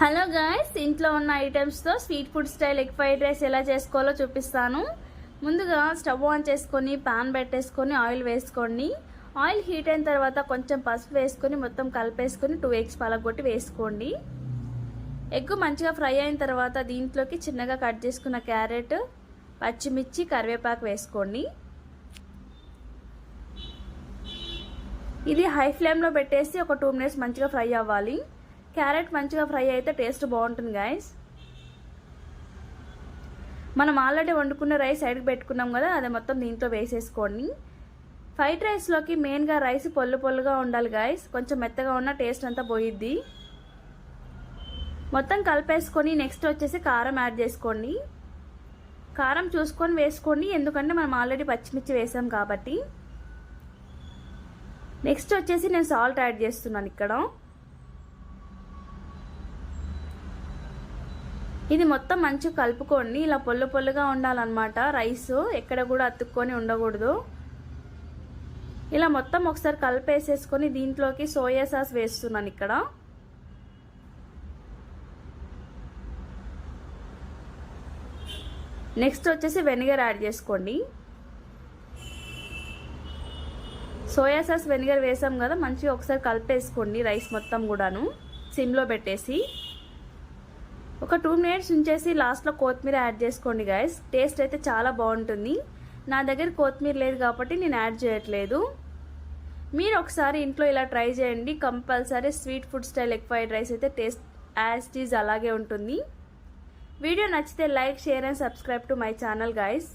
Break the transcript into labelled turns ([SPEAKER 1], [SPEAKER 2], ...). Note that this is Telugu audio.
[SPEAKER 1] హలో గాయస్ ఇంట్లో ఉన్న ఐటమ్స్తో sweet food style egg fried rice ఎలా చేసుకోవాలో చూపిస్తాను. ముందుగా స్టవ్ ఆన్ చేసుకొని పాన్ పెట్టేసుకొని ఆయిల్ వేసుకోండి. ఆయిల్ హీట్ అయిన తర్వాత కొంచెం పసుపు వేసుకొని మొత్తం కలిపేసుకొని టూ ఎగ్స్ పలగొట్టి వేసుకోండి. ఎగ్ మంచిగా ఫ్రై అయిన తర్వాత దీంట్లోకి చిన్నగా కట్ చేసుకున్న క్యారెట్ పచ్చిమిర్చి కరివేపాకు వేసుకోండి. ఇది హై ఫ్లేమ్లో పెట్టేసి ఒక టూ మినిట్స్ మంచిగా ఫ్రై అవ్వాలి. క్యారెట్ మంచిగా ఫ్రై అయితే టేస్ట్ బాగుంటుంది గాయస్ మనం ఆల్రెడీ వండుకున్న రైస్ సైడ్కి పెట్టుకున్నాం కదా అది మొత్తం దీంట్లో వేసేసుకోండి ఫ్రైడ్ రైస్లోకి మెయిన్గా రైస్ పొల్లు పొల్లుగా ఉండాలి గాయస్ కొంచెం మెత్తగా ఉన్న టేస్ట్ అంతా పోయిద్ది. మొత్తం కలిపేసుకొని నెక్స్ట్ వచ్చేసి కారం యాడ్ చేసుకోండి. కారం చూసుకొని వేసుకోండి ఎందుకంటే మనం ఆల్రెడీ పచ్చిమిర్చి వేసాం కాబట్టి. నెక్స్ట్ వచ్చేసి నేను సాల్ట్ యాడ్ చేస్తున్నాను ఇక్కడ. ఇది మొత్తం మంచిగా కలుపుకోండి. ఇలా పొల్లు పొల్లుగా ఉండాలన్నమాట. రైస్ ఎక్కడ కూడా అతుక్కొని ఉండకూడదు. ఇలా మొత్తం ఒకసారి కలిపేసేసుకొని దీంట్లోకి సోయా సాస్ వేస్తున్నాను ఇక్కడ. నెక్స్ట్ వచ్చేసి వెనిగర్ యాడ్ చేసుకోండి. సోయా సాస్ వెనిగర్ వేసాం కదా మంచిగా ఒకసారి కలిపేసుకోండి రైస్ మొత్తం కూడాను. సిమ్లో పెట్టేసి. ఒక టూ మినిట్స్ ఉంచేసి లాస్ట్లో కొత్తిమీర యాడ్ చేసుకోండి గాయస్ టేస్ట్ అయితే చాలా బాగుంటుంది. నా దగ్గర కొత్తిమీర లేదు కాబట్టి నేను యాడ్ చేయట్లేదు. మీరు ఒకసారి ఇంట్లో ఇలా ట్రై చేయండి. Compulsory sweet food style egg fried rice అయితే టేస్ట్ యాజ్ టీజ్ అలాగే ఉంటుంది. వీడియో నచ్చితే like share and subscribe to my channel guys